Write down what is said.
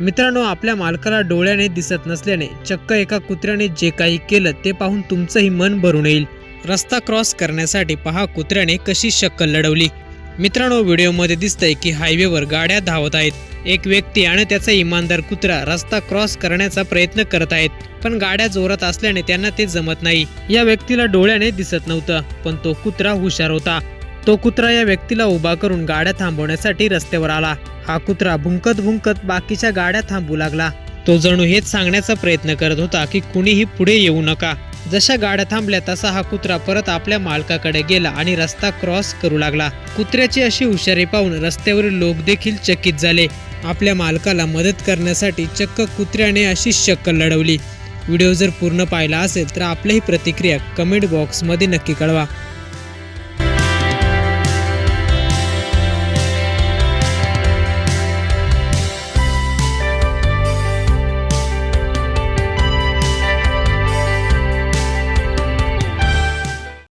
मित्रांनो आपल्या मालकाला डोळ्याने दिसत नसल्याने चक्क एका कुत्र्याने जे काही केलं ते पाहून तुमचंही मन भरून येईल. रस्ता क्रॉस करण्यासाठी पहा कुत्र्याने कशी शक्कल लढवली. मित्रांनो व्हिडिओमध्ये दिसतंय की हायवेवर गाड्या धावत आहेत. एक व्यक्ती आणि त्याचा इमानदार कुत्रा रस्ता क्रॉस करण्याचा प्रयत्न करत आहेत पण गाड्या जोरात असल्याने त्यांना ते जमत नाही. या व्यक्तीला डोळ्याने दिसत नव्हतं पण तो कुत्रा हुशार होता. तो कुत्रा या व्यक्तीला उभा करून गाड्या थांबवण्यासाठी रस्त्यावर आला. हा कुत्रा भुंकत भुंकत बाकीच्या गाड्या थांबू लागला. तो जणू हेच सांगण्याचा प्रयत्न करत होता की कुणीही पुढे येऊ नका. जशा गाड्या थांबल्या तसा हा कुत्रा परत आपल्या मालकाकडे गेला आणि रस्ता क्रॉस करू लागला. कुत्र्याची अशी हुशारी पाहून रस्त्यावरील लोक देखील चकित झाले. आपल्या मालकाला मदत करण्यासाठी चक्क कुत्र्याने अशी शक्कल लढवली. व्हिडिओ जर पूर्ण पाहिला असेल तर आपल्याही प्रतिक्रिया कमेंट बॉक्समध्ये नक्की कळवा.